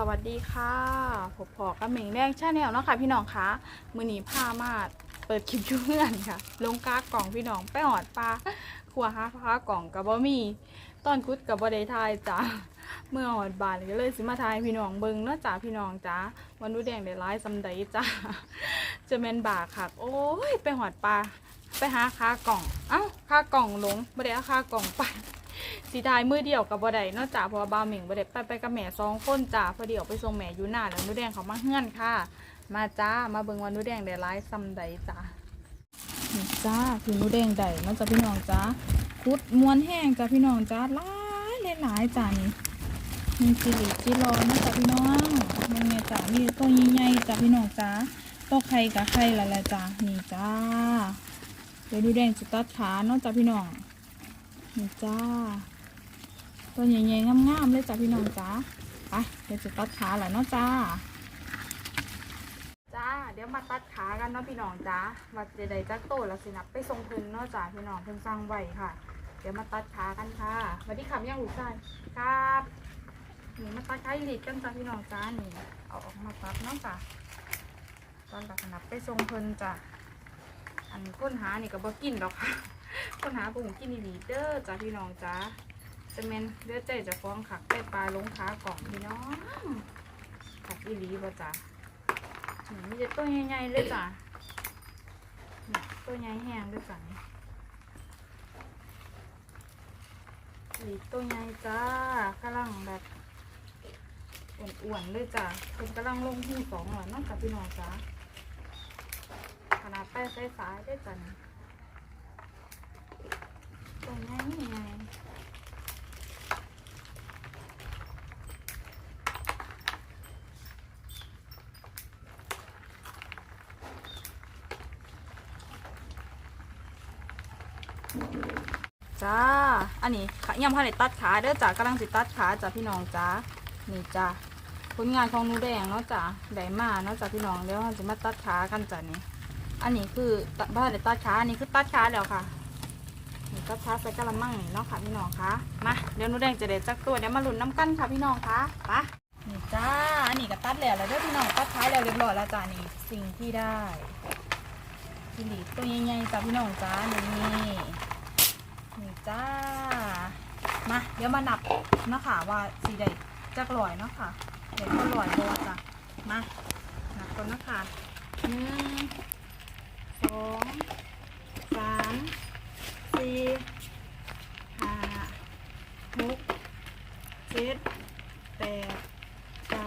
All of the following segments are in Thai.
สวัสดีค่ะผมพอกับเหม่งแดงชาแนลเนาะค่ะพี่น้องคะมือหนี้พามาดเปิดคลิปยู่เพื่อนค่ะ ลงกากล่องพี่น้องไปหอดปลาขัวหาปลากล่องกับบ่มีตอนคุดกับบ่ได้ทายจ้าเมื่อหอดบานก็เลยสิมาทายพี่น้องเบิงเนาะจ้าพี่น้องจ้าวันนูแดงได้ร้ายซำใดจ้าจะแม่นบากค่ะโอ้ยไปหอดปลาไปหาคากล่อง เอ้าคากล่องลงบ่ได้เอาคากล่องไป สีทายมือเดียวกับบ่ได้เนอกจากเพราะว่าบ่าวเหม่งบ่ได้ไปไปกับแม่สองคนจ้าพอเดียวไปส่งแม่อยู่หน้าแล้วนูแดงเขามาเฮือนค่ะ มาจ้ามาเบิ่งวันนูแดงได้ร้ายซ้ำใดจ้านี่จ้าคือนูแดงได้นอกจากพี่น้องจ้าคุดมวนแห้งจ้าพี่น้องจ้าหลายหลายจ้านี่มีสิริจิรอเนอกจากพี่น้องมึงเนี่ยจ้ามีตัวใหญ่ๆจ้าพี่น้องจ้าตัวไข่กับไข่ละละจ้านี่จ้าเดี๋ยวหนูแดงจะตัดขาเนอกจากพี่น้อง นี่จ้า ตัวใหญ่ๆงามๆเลยจ้ะพี่น้องจ้าไปเดี๋ยวจะตัดขาแหละเนาะจ้า จ้า เดี๋ยวมาตัดขากันเนาะพี่น้องจ้าว่าจะได้จักโตแล้วสินับไปส่งเพิ่นเนาะจ้าพี่น้องเพิ่นสร้างไว้ค่ะ เดี๋ยวมาตัดขากันค่ะสวัสดีค่ะยังลูกชายครับนี่มาตัดขาหลีดกันจ้าพี่น้องจ้านี่เอาออกมาตัดเนาะจ้าตอนกับนับไปส่งเพิ่นจ้าอันค้นหานี่ก็บ่กินดอกค่ะ คนหาปุ่งกินอีหลีเด้อจ้าพี่น้องจ้าจะเมนเลือดใจจะฟ้องขักไปปลาลงขากล่องพี่น้องขักอีหลีบ่จ้ะนี่มีแต่ตัวใหญ่ๆเลยจ้ะนี่ตัวใหญ่แห้งเลยจ้ะนี่อีตัวใหญ่จ้ากำลังแบบอ้วนๆเลยจ้ะเป็นกำลังลงที่สองหรอน้องกับพี่น้องจ้ะขนาดแป้สายๆได้จ้ะ นี่ตัวใหญ่ใหญ่จ้า อันนี้ขยำพาเลตัดขาเด้อจ้ากำลังสิตัดขาจ้าพี่น้องจ้า นี่จ้าผลงานของนูแดงเนาะจ้าได้มาเนาะจ้าพี่น้องเดี๋ยวเราจะมาตัดขากันจ้านี่ อันนี้คือตัดพาเลตัดขา อันนี้คือตัดขาแล้วค่ะ นี่ตัดขาใส่กระมังนี่เนาะค่ะพี่น้องคะมาเดี๋ยวหนูแดงจะได้จักตัวเดี๋ยวมาหลุนน้ำกันค่ะพี่น้องคะไปะนี่จ้าอันนี้ก็ตัดแล้วแล้วเด้อพี่น้องตัดท้ายแล้วเรียบร้อยแล้วจ้านี่สิ่งที่ได้กินดีตัวใหญ่ๆจ้าพี่น้องจ้านี่นี่จ้ามาเดี๋ยวมานับเนาะค่ะว่าสีใดจักลอยเนาะค่ะเดี๋ยวก็ลอยบอจ้ะมานับก่อนเนาะค่ะหนึ่งสองสามสี่ห้าหกเจ็ดแปดเก้า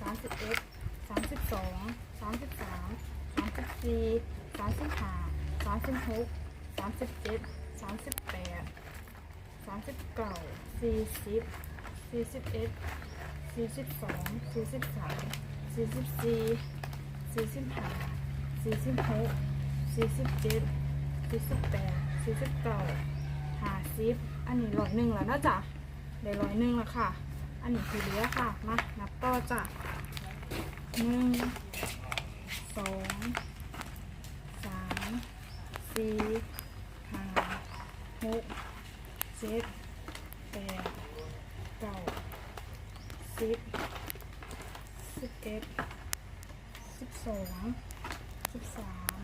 สามสิบเอ็ดสามสิบสองสามสิบสามสามสิบสี่สามสิบห้าสามสิบหกสามสิบเจ็ดสามสิบแปดสามสิบเก้าสี่สิบสี่สิบเอ็ดสี่สิบสองสี่สิบสามสี่สิบสี่สี่สิบห้าสี่สิบหกสี่สิบเจ็ดสี่สิบแปดสี่สิบเก้าห้าสิบอันนี้ร้อยหนึ่งแล้วนะจ๊ะได้ร้อยหนึ่งแล้วค่ะ อันนี้คือเหลือค่ะ มานับต่อจ้ะ หนึ่งสองสามสี่ห้าหกเจ็ดแปดเก้าสิบสิบเอ็ดสิบสองสิบสาม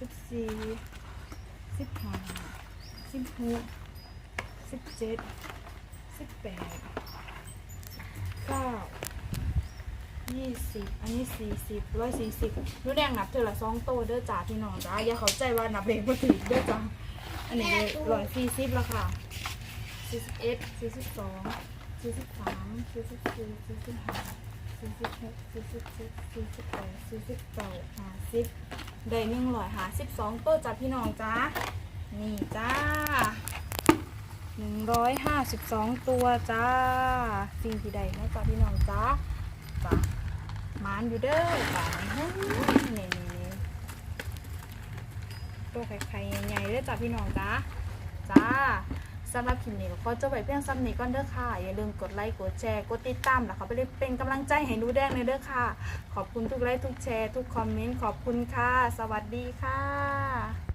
สิบสี่สิบห้าสิบหกสิบเจ็ดสิบแปดเก้า ยี่สิบอันนี้สี่สิบร้อยสี่สิบรู้แดงนับเธอละสองโตเด้อจ้าพี่น้องจ้าอย่าเข้าใจว่านับเลขบ่ถึงเด้อจ้าอันนี้ร้อยสี่สิบแล้วค่ะสี่สิบเอ็ดสี่สิบสองสี่สิบสามสี่สิบสี่สี่สิบห้าสี่สิบหกสี่สิบเจ็ดสี่สิบแปดสี่สิบเก้าห้าสิบได้หนึ่งร้อยห้าสิบสองตัวจ้าพี่น้องจ้านี่จ้าหนึ่งร้อยห้าสิบสองตัวจ้าสิ่งที่ใดนะจ้าพี่น้องจ้าจ้ะ หมานอยู่เด้อจ้ะนี่นี่นี่ตัวไข่ไข่ใหญ่ๆเด้อจ้ะพี่น้องจ้าจ้าสำหรับคลิปนี้ก็ขอจบไปเพียงซ้ำนี้ก่อนเด้อค่ะ อย่าลืมกดไลค์ กดแชร์ กดติดตามแล้วเขาไปเลยเป็นกำลังใจให้หนูแดงเลยเด้อค่ะ ขอบคุณทุกไลค์ ทุกแชร์ ทุกคอมเมนต์ ขอบคุณค่ะ สวัสดีค่ะ